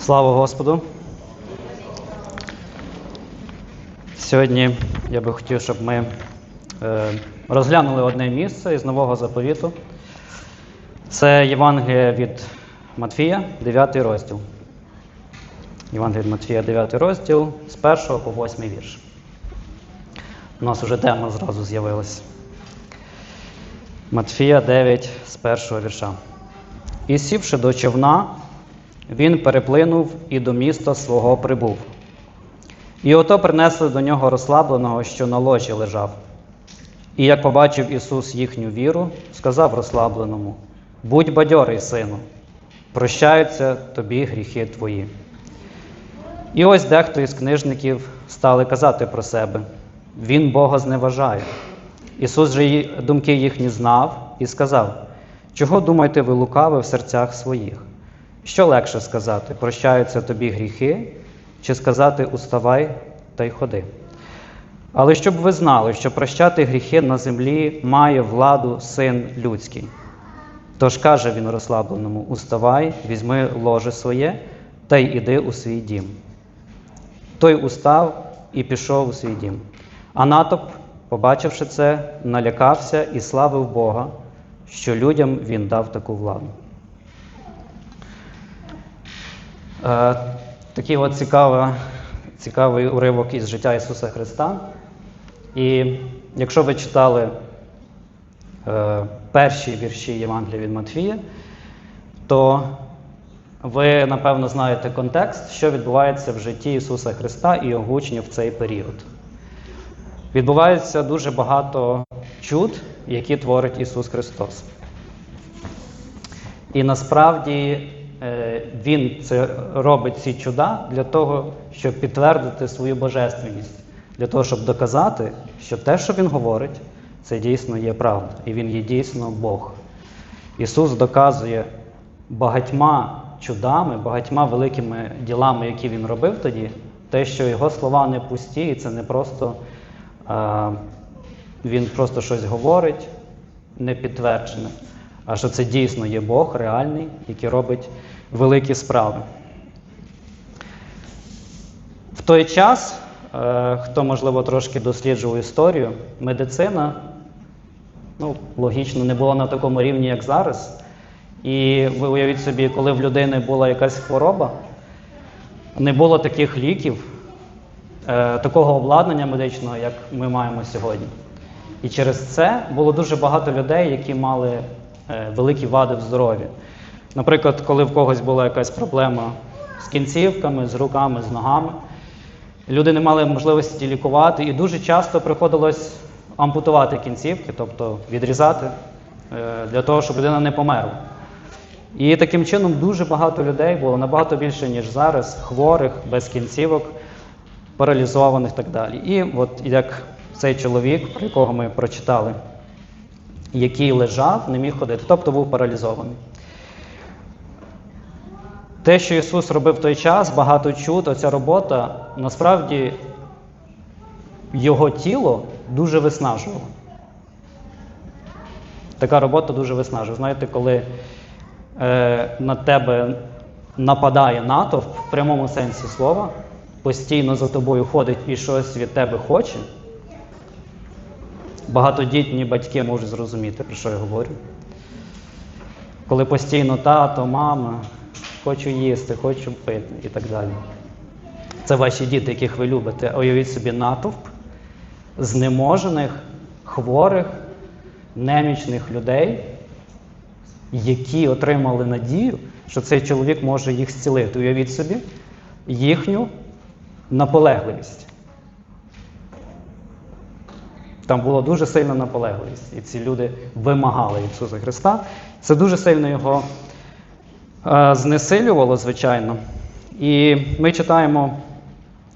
Слава Господу. Сьогодні я би хотів, щоб ми е, розглянули одне місце із Нового заповіту. Це Євангеліє від Матфія, 9 розділ. Євангеліє від Матфія, 9 розділ з 1 по 8 вірш. У нас вже тема зразу з'явилася. Матфія 9 з 1 вірша. І сівши до човна, він переплинув і до міста свого прибув. І ото принесли до нього розслабленого, що на ложі лежав. І як побачив Ісус їхню віру, сказав розслабленому: Будь бадьорий, сину, прощаються тобі гріхи твої. І ось дехто із книжників стали казати про себе: Він Бога зневажає. Ісус же думки їхні знав і сказав: Чого думаєте ви лукави в серцях своїх? Що легше сказати, прощаються тобі гріхи, чи сказати уставай та й ходи? Але щоб ви знали, що прощати гріхи на землі має владу син людський. Тож каже він розслабленому: Уставай, візьми ложе своє та й іди у свій дім. Той устав і пішов у свій дім. А натовп, побачивши це, налякався і славив Бога, що людям він дав таку владу. Е, такий от цікавий, цікавий уривок із життя Ісуса Христа. І якщо ви читали е, перші вірші Євангелія від Матфія, то ви, напевно, знаєте контекст, що відбувається в житті Ісуса Христа і його учнів в цей період. Відбувається дуже багато чуд, які творить Ісус Христос. І насправді е, Він це робить ці чуда для того, щоб підтвердити свою божественність, для того, щоб доказати, що те, що Він говорить, це дійсно є правда, і Він є дійсно Бог. Ісус доказує багатьма чудами, багатьма великими ділами, які Він робив тоді, те, що Його слова не пусті, і це не просто е, Він просто щось говорить, не підтверджене, а що це дійсно є Бог реальний, який робить великі справи. В той час, е, хто, можливо, трошки досліджував історію, медицина, ну, логічно, не була на такому рівні, як зараз. І ви уявіть собі, коли в людини була якась хвороба, не було таких ліків, е, такого обладнання медичного, як ми маємо сьогодні. І через це було дуже багато людей, які мали е, великі вади в здоров'ї. Наприклад, коли в когось була якась проблема з кінцівками, з руками, з ногами, люди не мали можливості лікувати, і дуже часто приходилось ампутувати кінцівки, тобто відрізати, е, для того, щоб людина не померла. І таким чином дуже багато людей було набагато більше, ніж зараз, хворих, без кінцівок, паралізованих і так далі. І от як цей чоловік, про якого ми прочитали, який лежав, не міг ходити, тобто був паралізований. Те, що Ісус робив в той час, багато чуд, оця робота, насправді його тіло дуже виснажувало. Така робота дуже виснажує. Знаєте, коли е, на тебе нападає натовп в прямому сенсі слова, постійно за тобою ходить і щось від тебе хоче. Багатодітні батьки можуть зрозуміти, про що я говорю. Коли постійно тато, мама, хочу їсти, хочу пити і так далі. Це ваші діти, яких ви любите. Уявіть собі натовп знеможених, хворих, немічних людей, які отримали надію, що цей чоловік може їх зцілити. Уявіть собі їхню наполегливість. Там була дуже сильна наполегливість, і ці люди вимагали Ісуса Христа. Це дуже сильно його знесилювало, звичайно. І ми читаємо,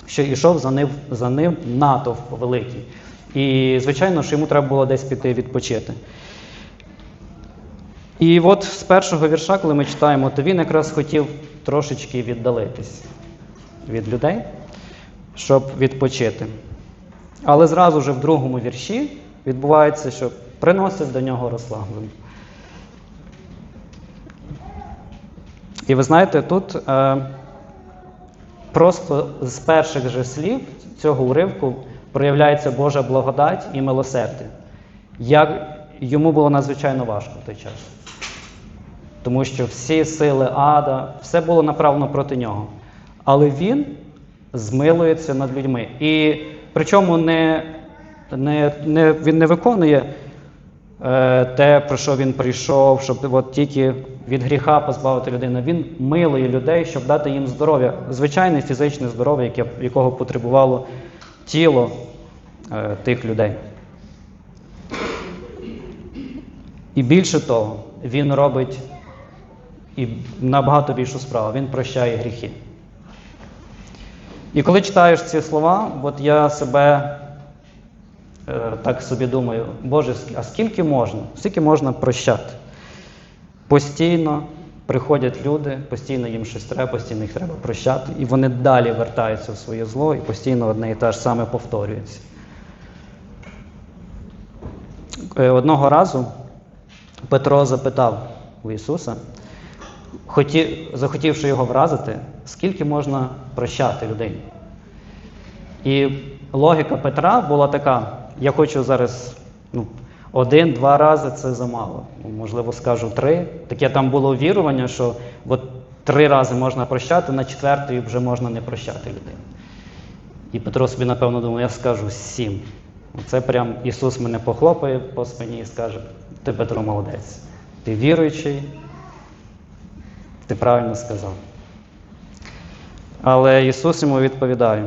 що йшов за ним, за ним натовп великий. І, звичайно, що йому треба було десь піти відпочити. І от з першого вірша, коли ми читаємо, то він якраз хотів трошечки віддалитись від людей, щоб відпочити. Але зразу ж в другому вірші відбувається, що приносить до нього розслаблений. І ви знаєте, тут е, просто з перших же слів цього уривку проявляється Божа благодать і милосердя. Як йому було надзвичайно важко в той час. Тому що всі сили ада, все було направлено проти нього. Але він змилується над людьми. І причому не, не, не, він не виконує те, про що він прийшов, щоб от тільки від гріха позбавити людину. Він милує людей, щоб дати їм здоров'я, звичайне фізичне здоров'я, якого потребувало тіло е, тих людей. І більше того, він робить і набагато більшу справу, він прощає гріхи. І коли читаєш ці слова, от я себе е, так собі думаю, Боже, а скільки можна? Скільки можна прощати? Постійно приходять люди, постійно їм щось треба, постійно їх треба прощати, і вони далі вертаються в своє зло, і постійно одне і те ж саме повторюється. Е, Одного разу Петро запитав у Ісуса, хоті, захотівши його вразити, скільки можна прощати людей. І логіка Петра була така: я хочу зараз ну, один-два рази це замало. Ну, Можливо, скажу три. Таке там було вірування, що от три рази можна прощати, на четвертий вже можна не прощати людей. І Петро собі, напевно, думав, я скажу сім. Це прям Ісус мене похлопає по спині і скаже: ти Петро молодець. Ти віруючий, ти правильно сказав. Але Ісус йому відповідає.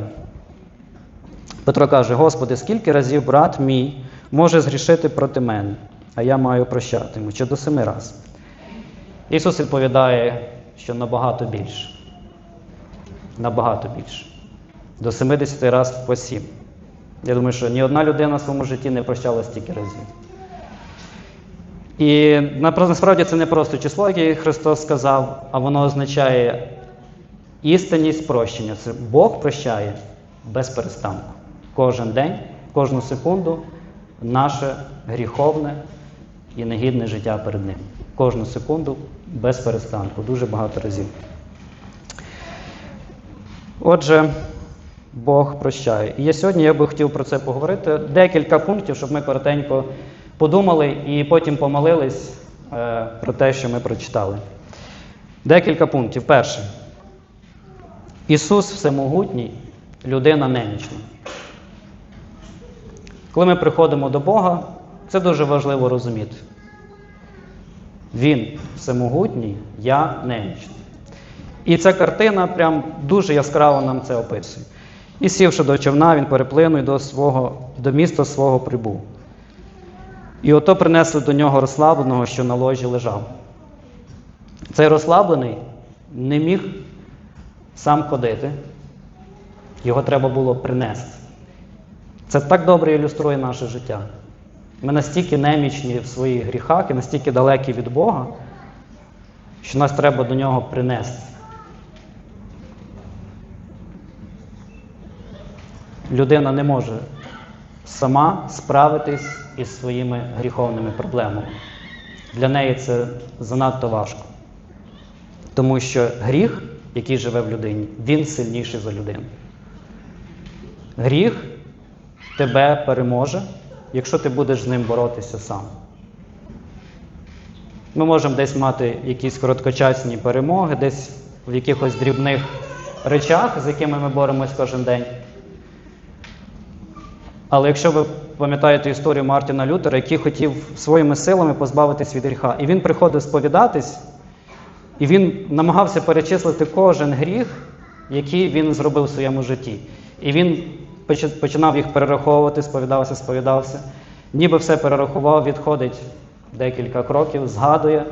Петро каже: Господи, скільки разів брат мій може згрішити проти мене, а я маю прощати йому, чи до семи разів? Ісус відповідає, що набагато більше. Набагато більше. До 70 разів по сім. Я думаю, що ні одна людина в своєму житті не прощала стільки разів. І насправді це не просто число, яке Христос сказав, а воно означає істинність прощення. Це Бог прощає без перестанку. Кожен день, кожну секунду наше гріховне і негідне життя перед Ним. Кожну секунду без перестанку, дуже багато разів. Отже, Бог прощає. І я сьогодні я би хотів про це поговорити. Декілька пунктів, щоб ми коротенько подумали і потім помолились е, про те, що ми прочитали. Декілька пунктів. Перше. Ісус Всемогутній, людина немічна. Коли ми приходимо до Бога, це дуже важливо розуміти. Він всемогутній, я немічний. І ця картина прям дуже яскраво нам це описує. І сівши до човна, він переплинув до, свого, до міста свого прибув. І ото принесли до нього розслабленого, що на ложі лежав. Цей розслаблений не міг сам ходити, його треба було принести. Це так добре ілюструє наше життя. Ми настільки немічні в своїх гріхах і настільки далекі від Бога, що нас треба до нього принести. Людина не може сама справитись із своїми гріховними проблемами. Для неї це занадто важко. Тому що гріх, який живе в людині, він сильніший за людину. Гріх тебе переможе, якщо ти будеш з ним боротися сам. Ми можемо десь мати якісь короткочасні перемоги, десь в якихось дрібних речах, з якими ми боремось кожен день. Але якщо ви пам'ятаєте історію Мартіна Лютера, який хотів своїми силами позбавитись від гріха, і він приходив сповідатись, і він намагався перечислити кожен гріх, який він зробив в своєму житті. І він починав їх перераховувати, сповідався, сповідався. Ніби все перерахував, відходить декілька кроків, згадує,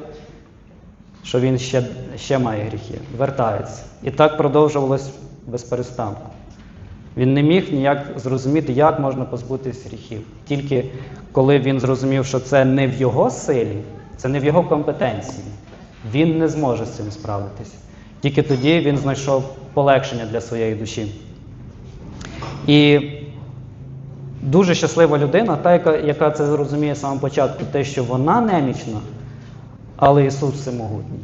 що він ще, ще має гріхи, вертається. І так продовжувалось без перестанку. Він не міг ніяк зрозуміти, як можна позбутися гріхів. Тільки коли він зрозумів, що це не в його силі, це не в його компетенції, він не зможе з цим справитися. Тільки тоді він знайшов полегшення для своєї душі. І дуже щаслива людина, та, яка, яка це зрозуміє з самого початку, те, що вона немічна, але Ісус всемогутній.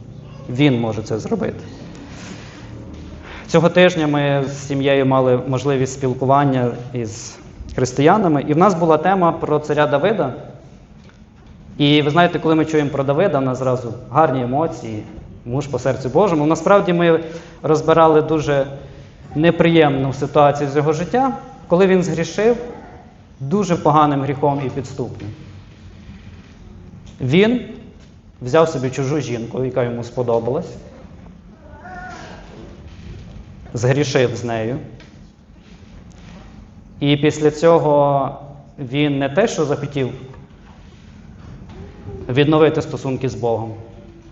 Він може це зробити. Цього тижня ми з сім'єю мали можливість спілкування із християнами, і в нас була тема про царя Давида. І ви знаєте, коли ми чуємо про Давида, в нас зразу гарні емоції, муж по серцю Божому. Насправді ми розбирали дуже неприємну ситуацію з його життя, коли він згрішив дуже поганим гріхом і підступним. Він взяв собі чужу жінку, яка йому сподобалась, згрішив з нею. І після цього він не те, що захотів відновити стосунки з Богом,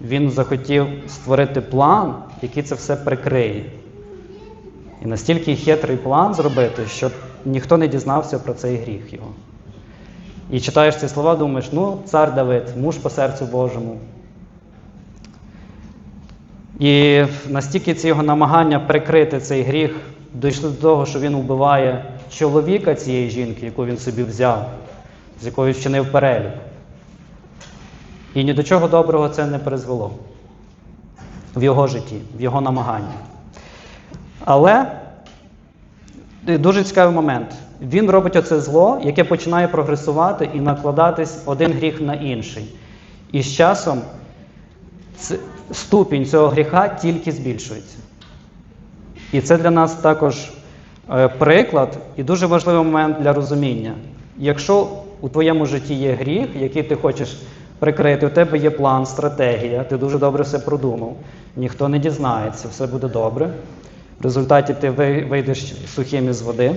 він захотів створити план, який це все прикриє. І настільки хитрий план зробити, щоб ніхто не дізнався про цей гріх його. І читаєш ці слова, думаєш, ну, цар Давид, муж по серцю Божому. І настільки ці його намагання прикрити цей гріх дійшли до того, що він вбиває чоловіка цієї жінки, яку він собі взяв, з якою вчинив перелік. І ні до чого доброго це не призвело в його житті, в його намаганні. Але дуже цікавий момент. Він робить оце зло, яке починає прогресувати і накладатись один гріх на інший. І з часом ступінь цього гріха тільки збільшується. І це для нас також е, приклад і дуже важливий момент для розуміння. Якщо у твоєму житті є гріх, який ти хочеш прикрити, у тебе є план, стратегія, ти дуже добре все продумав, ніхто не дізнається, все буде добре. В результаті ти вийдеш сухим із води,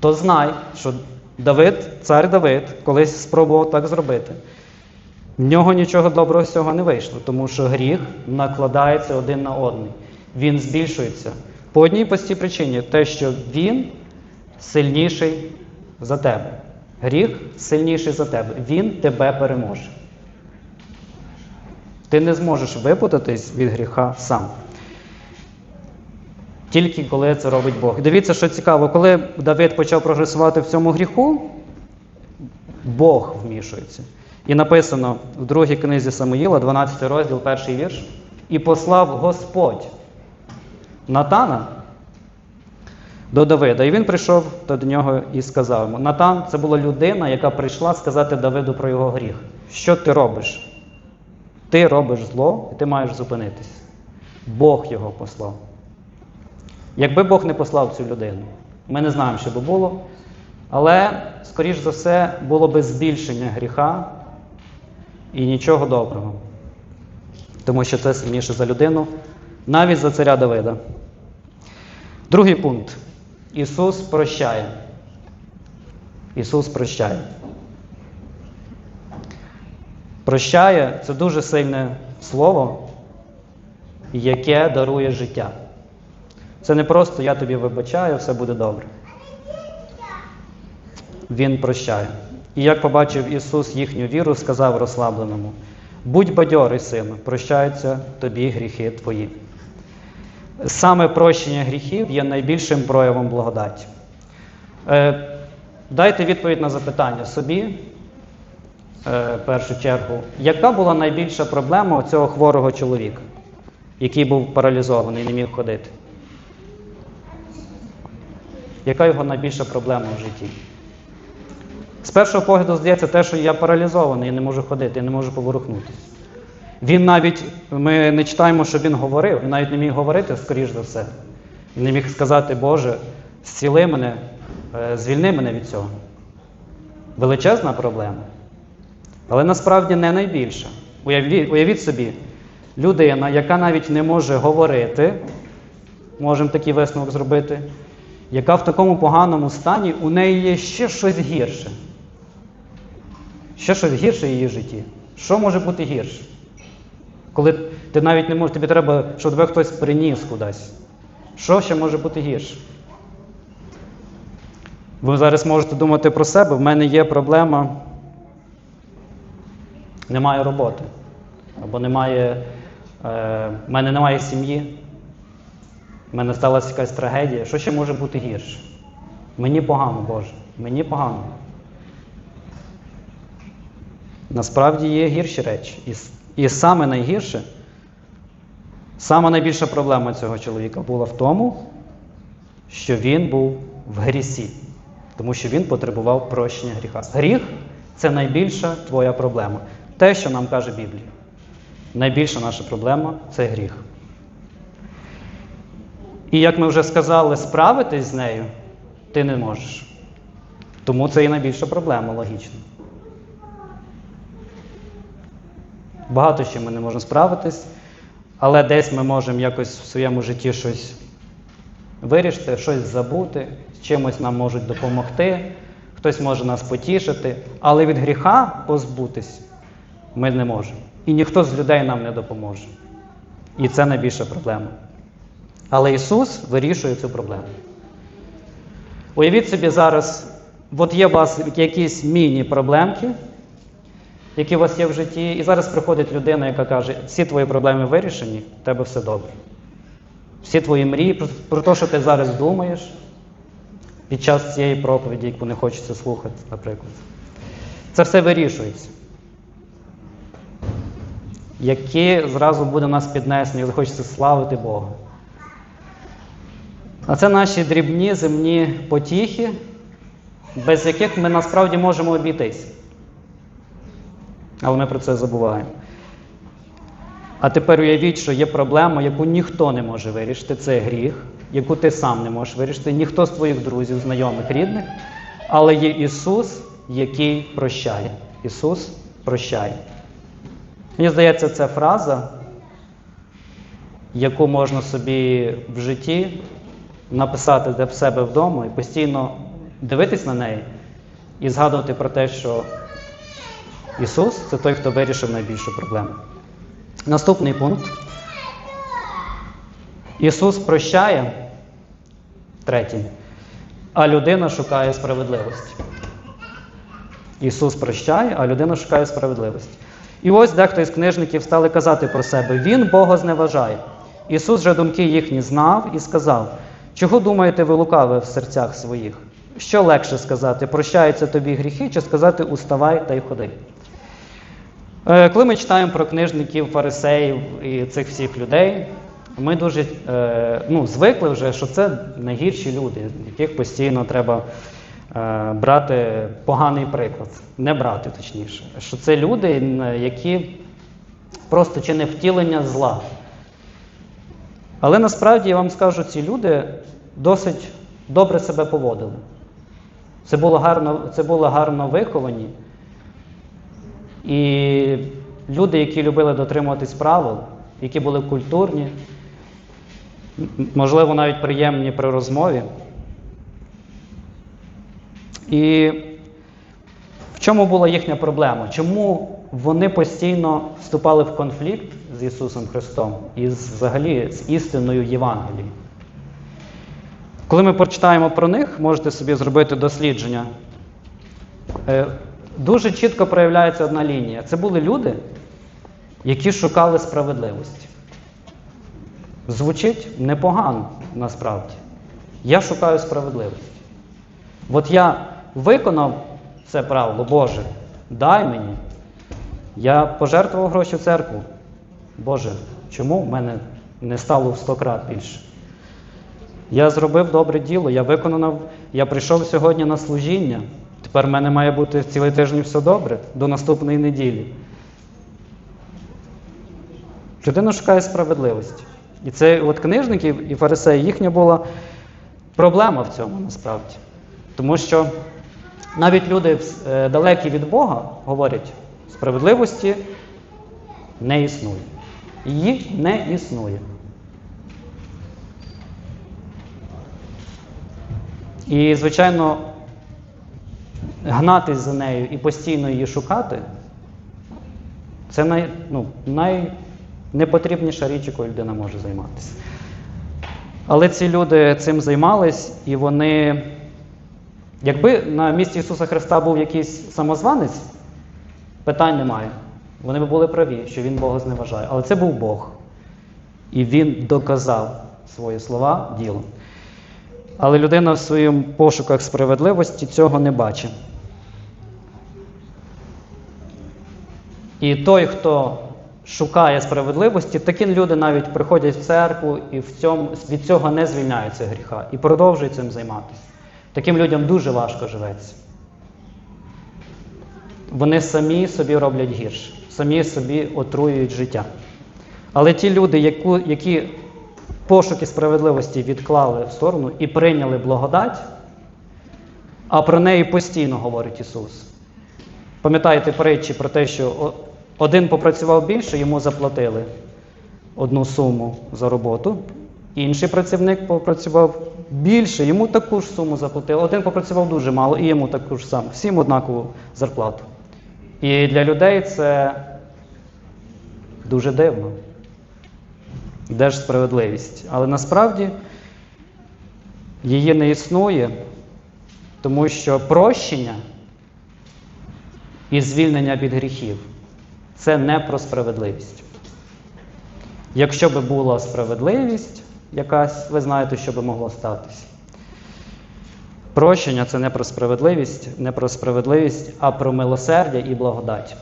то знай, що Давид, цар Давид, колись спробував так зробити. В нього нічого доброго з цього не вийшло, тому що гріх накладається один на одний. Він збільшується. По одній простій причині, те, що він сильніший за тебе. Гріх сильніший за тебе. Він тебе переможе. Ти не зможеш випутатись від гріха сам. Тільки коли це робить Бог. Дивіться, що цікаво, коли Давид почав прогресувати в цьому гріху, Бог вмішується. І написано в другій книзі Самуїла, 12 розділ, перший вірш. І послав Господь Натана до Давида. І він прийшов до нього і сказав йому: Натан це була людина, яка прийшла сказати Давиду про його гріх. Що ти робиш? Ти робиш зло, і ти маєш зупинитись. Бог його послав. Якби Бог не послав цю людину, ми не знаємо, що би було, але, скоріш за все, було би збільшення гріха і нічого доброго. Тому що це сильніше за людину, навіть за царя Давида. Другий пункт. Ісус прощає. Ісус прощає. Прощає це дуже сильне слово, яке дарує життя. Це не просто я тобі вибачаю, все буде добре. Він прощає. І як побачив Ісус їхню віру, сказав розслабленому: будь бадьорий, сину, прощаються тобі гріхи твої. Саме прощення гріхів є найбільшим проявом благодаті. Е, дайте відповідь на запитання собі, е, в першу чергу, яка була найбільша проблема цього хворого чоловіка, який був паралізований і не міг ходити? Яка його найбільша проблема в житті? З першого погляду здається те, що я паралізований, я не можу ходити, я не можу поворухнутися. Він навіть, ми не читаємо, що він говорив, він навіть не міг говорити, скоріш за все. Він не міг сказати, Боже, зціли мене, е, звільни мене від цього. Величезна проблема. Але насправді не найбільша. Уявіть, уявіть собі, людина, яка навіть не може говорити, можемо такий висновок зробити, яка в такому поганому стані, у неї є ще щось гірше. Ще щось гірше в її житті. Що може бути гірше? Коли ти навіть не можеш, тобі треба, щоб тебе хтось приніс кудись. Що ще може бути гірше? Ви зараз можете думати про себе, в мене є проблема, немає роботи. Або немає, е, в мене немає сім'ї. В мене сталася якась трагедія. Що ще може бути гірше? Мені погано, Боже. Мені погано. Насправді є гірші речі. І, саме найгірше Сама найбільша проблема цього чоловіка була в тому, що він був в грісі, тому що він потребував прощення гріха. Гріх це найбільша твоя проблема. Те, що нам каже Біблія. Найбільша наша проблема це гріх. І як ми вже сказали, справитись з нею ти не можеш. Тому це і найбільша проблема, логічно. Багато чим ми не можемо справитись, але десь ми можемо якось в своєму житті щось вирішити, щось забути, з чимось нам можуть допомогти, хтось може нас потішити, але від гріха позбутись ми не можемо. І ніхто з людей нам не допоможе. І це найбільша проблема. Але Ісус вирішує цю проблему. Уявіть собі зараз, от є у вас якісь міні-проблемки, які у вас є в житті, і зараз приходить людина, яка каже, всі твої проблеми вирішені, в тебе все добре. Всі твої мрії, про, те, що ти зараз думаєш під час цієї проповіді, яку не хочеться слухати, наприклад. Це все вирішується. Які зразу буде нас піднесені, і хочеться славити Бога. А це наші дрібні земні потіхи, без яких ми насправді можемо обійтись. Але ми про це забуваємо. А тепер уявіть, що є проблема, яку ніхто не може вирішити, це гріх, яку ти сам не можеш вирішити, ніхто з твоїх друзів, знайомих, рідних, але є Ісус, який прощає. Ісус прощає. Мені здається, це фраза, яку можна собі в житті написати для себе вдома і постійно дивитись на неї і згадувати про те, що Ісус це той, хто вирішив найбільшу проблему. Наступний пункт. Ісус прощає, третій, а людина шукає справедливості. Ісус прощає, а людина шукає справедливості. І ось дехто із книжників стали казати про себе: Він Бога зневажає. Ісус же думки їхні знав і сказав: Чого думаєте ви лукаве в серцях своїх? Що легше сказати, прощаються тобі гріхи, чи сказати уставай та й ходи? Е, Коли ми читаємо про книжників, фарисеїв і цих всіх людей, ми дуже е, ну, звикли вже, що це найгірші люди, яких постійно треба е, брати поганий приклад, не брати точніше. Що це люди, які просто чи не втілення зла. Але насправді я вам скажу, ці люди досить добре себе поводили. Це було гарно, це було гарно виховані. І люди, які любили дотримуватись правил, які були культурні, можливо, навіть приємні при розмові. І в чому була їхня проблема? Чому вони постійно вступали в конфлікт з Ісусом Христом і взагалі з істиною Євангелії? Коли ми прочитаємо про них, можете собі зробити дослідження. Е, Дуже чітко проявляється одна лінія. Це були люди, які шукали справедливості. Звучить непогано насправді. Я шукаю справедливості. От я виконав це правило, Боже, дай мені. Я пожертвував гроші в церкву. Боже, чому в мене не стало в сто крат більше? Я зробив добре діло, я виконав, я прийшов сьогодні на служіння. Тепер в мене має бути цілий тиждень все добре до наступної неділі. Людина шукає справедливості. І це от книжників і фарисеї, їхня була проблема в цьому насправді. Тому що навіть люди е, далекі від Бога говорять, справедливості не існує. Її не існує. І, звичайно, гнатись за нею і постійно її шукати це най, ну, найнепотрібніша річ, якою людина може займатися. Але ці люди цим займались, і вони, якби на місці Ісуса Христа був якийсь самозванець, питань немає. Вони б були праві, що Він Бога зневажає. Але це був Бог. І Він доказав свої слова ділом. Але людина в своєму пошуках справедливості цього не бачить. І той, хто шукає справедливості, такі люди навіть приходять в церкву і в цьому, від цього не звільняються гріха і продовжують цим займатися. Таким людям дуже важко живеться. Вони самі собі роблять гірше, самі собі отруюють життя. Але ті люди, які пошуки справедливості відклали в сторону і прийняли благодать, а про неї постійно говорить Ісус. Пам'ятаєте притчі про те, що один попрацював більше, йому заплатили одну суму за роботу, інший працівник попрацював більше, йому таку ж суму заплатили. Один попрацював дуже мало і йому таку ж саму, всім однакову зарплату. І для людей це дуже дивно. Де ж справедливість? Але насправді її не існує, тому що прощення і звільнення від гріхів це не про справедливість. Якщо би була справедливість якась, ви знаєте, що би могло статися. Прощення це не про справедливість, не про справедливість, а про милосердя і благодать.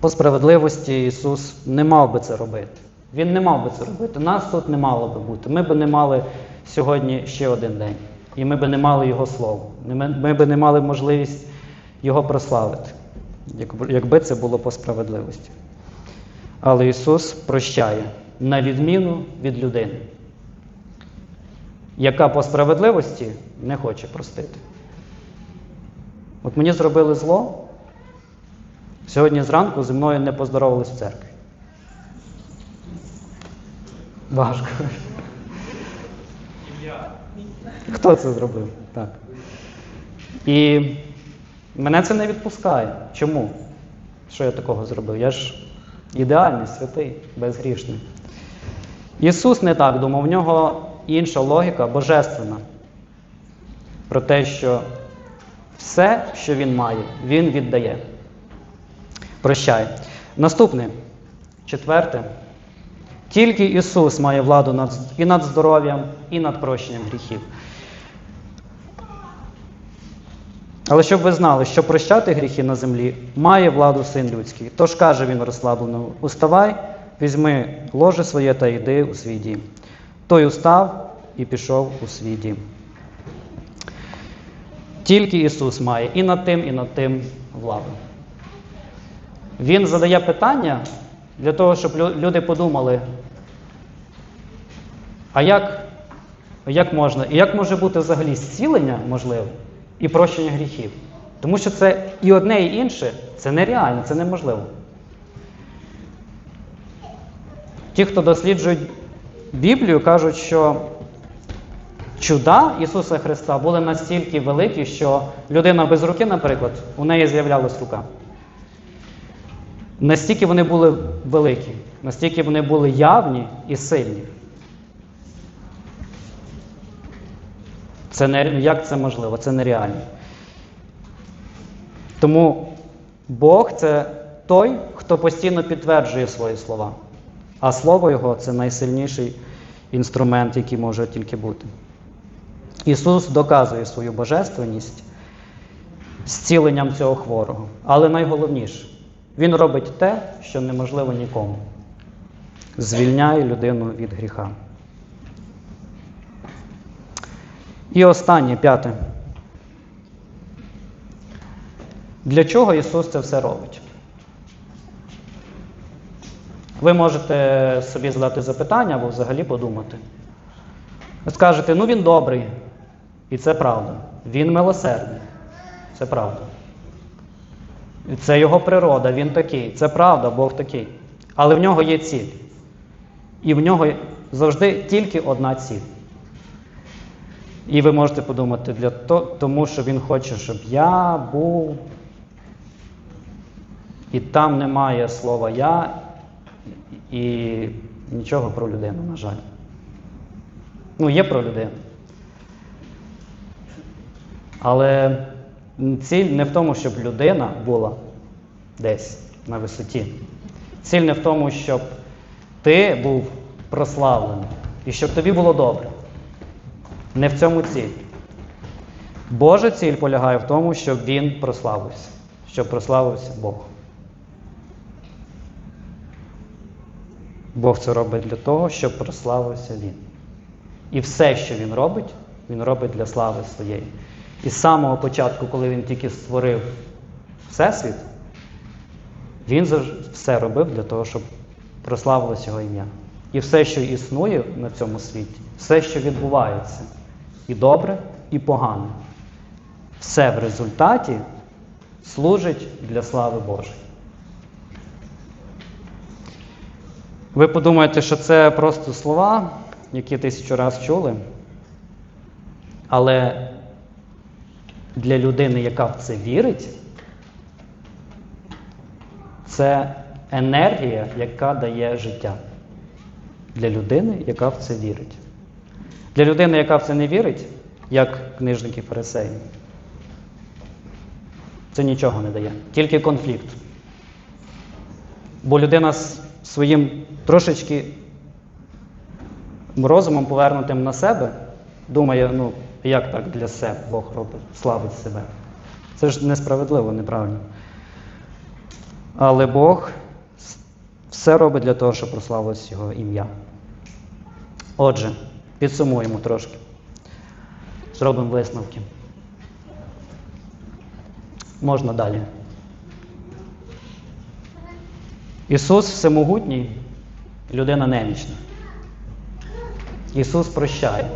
По справедливості Ісус не мав би це робити. Він не мав би це робити. Нас тут не мало би бути. Ми би не мали сьогодні ще один день. І ми би не мали Його Слово. Ми би не мали можливість Його прославити, якби це було по справедливості. Але Ісус прощає на відміну від людини, яка по справедливості не хоче простити. От мені зробили зло, Сьогодні зранку зі мною не поздоровались в церкві. Важко. Хто це зробив? Так. І мене це не відпускає. Чому? Що я такого зробив? Я ж ідеальний, святий, безгрішний. Ісус не так думав, в нього інша логіка, божественна. Про те, що все, що він має, він віддає. Прощає. Наступне, четверте. Тільки Ісус має владу над, і над здоров'ям, і над прощенням гріхів. Але щоб ви знали, що прощати гріхи на землі має владу син людський. Тож каже він розслаблено: Уставай, візьми ложе своє та йди у свій дім. Той устав і пішов у свій дім. Тільки Ісус має і над тим, і над тим владу. Він задає питання для того, щоб люди подумали, а як, як можна? І як може бути взагалі зцілення можливе і прощення гріхів? Тому що це і одне, і інше це нереально, це неможливо. Ті, хто досліджують Біблію, кажуть, що чуда Ісуса Христа були настільки великі, що людина без руки, наприклад, у неї з'являлась рука. Настільки вони були великі, настільки вони були явні і сильні. Це не, як це можливо? Це нереально. Тому Бог це той, хто постійно підтверджує свої слова. А слово Його це найсильніший інструмент, який може тільки бути. Ісус доказує свою божественність зціленням цього хворого. Але найголовніше, Він робить те, що неможливо нікому. Звільняє людину від гріха. І останнє, п'яте. Для чого Ісус це все робить? Ви можете собі задати запитання або взагалі подумати. Ви скажете, ну він добрий, і це правда. Він милосердний. Це правда. Це його природа, він такий. Це правда, Бог такий. Але в нього є ціль. І в нього завжди тільки одна ціль. І ви можете подумати, для то, тому що він хоче, щоб я був. І там немає слова я і нічого про людину, на жаль. Ну, є про людину. Але ціль не в тому, щоб людина була десь на висоті. Ціль не в тому, щоб ти був прославлений і щоб тобі було добре. Не в цьому ціль. Божа ціль полягає в тому, щоб він прославився, щоб прославився Бог. Бог це робить для того, щоб прославився Він. І все, що Він робить, Він робить для слави своєї. І з самого початку, коли він тільки створив Всесвіт, він все робив для того, щоб прославилось його ім'я. І все, що існує на цьому світі, все, що відбувається, і добре, і погане, все в результаті служить для слави Божої. Ви подумаєте, що це просто слова, які тисячу разів чули, але для людини, яка в це вірить, це енергія, яка дає життя. Для людини, яка в це вірить. Для людини, яка в це не вірить, як книжники фарисеї, це нічого не дає, тільки конфлікт. Бо людина з своїм трошечки розумом повернутим на себе, думає, ну, як так для себе Бог робить, славить себе. Це ж несправедливо, неправильно. Але Бог все робить для того, щоб прославилось його ім'я. Отже, підсумуємо трошки. Зробимо висновки. Можна далі. Ісус всемогутній, людина немічна. Ісус прощає,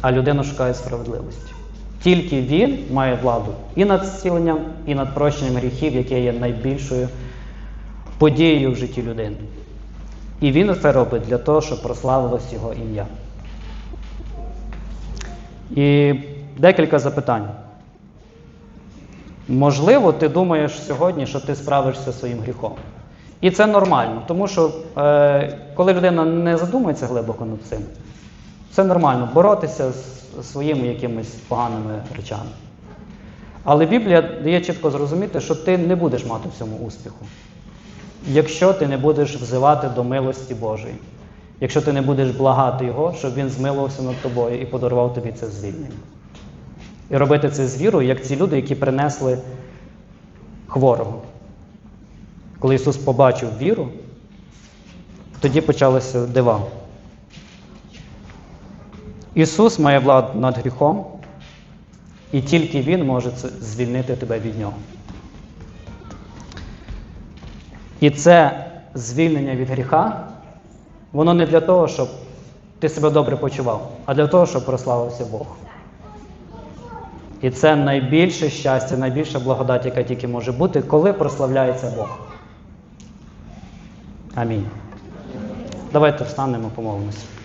а людина шукає справедливості. Тільки Він має владу і над зціленням, і над прощенням гріхів, яке є найбільшою подією в житті людини. І Він це робить для того, щоб прославилось Його ім'я. І декілька запитань. Можливо, ти думаєш сьогодні, що ти справишся своїм гріхом. І це нормально, тому що е, коли людина не задумується глибоко над цим, це нормально боротися з своїми якимись поганими речами. Але Біблія дає чітко зрозуміти, що ти не будеш мати в цьому успіху, якщо ти не будеш взивати до милості Божої, якщо ти не будеш благати Його, щоб Він змилувався над тобою і подарував тобі це звільнення. І робити це з вірою, як ці люди, які принесли хворого. Коли Ісус побачив віру, тоді почалися дива. Ісус має владу над гріхом, і тільки Він може звільнити тебе від нього. І це звільнення від гріха, воно не для того, щоб ти себе добре почував, а для того, щоб прославився Бог. І це найбільше щастя, найбільша благодать, яка тільки може бути, коли прославляється Бог. Амінь. Давайте встанемо, помолимося.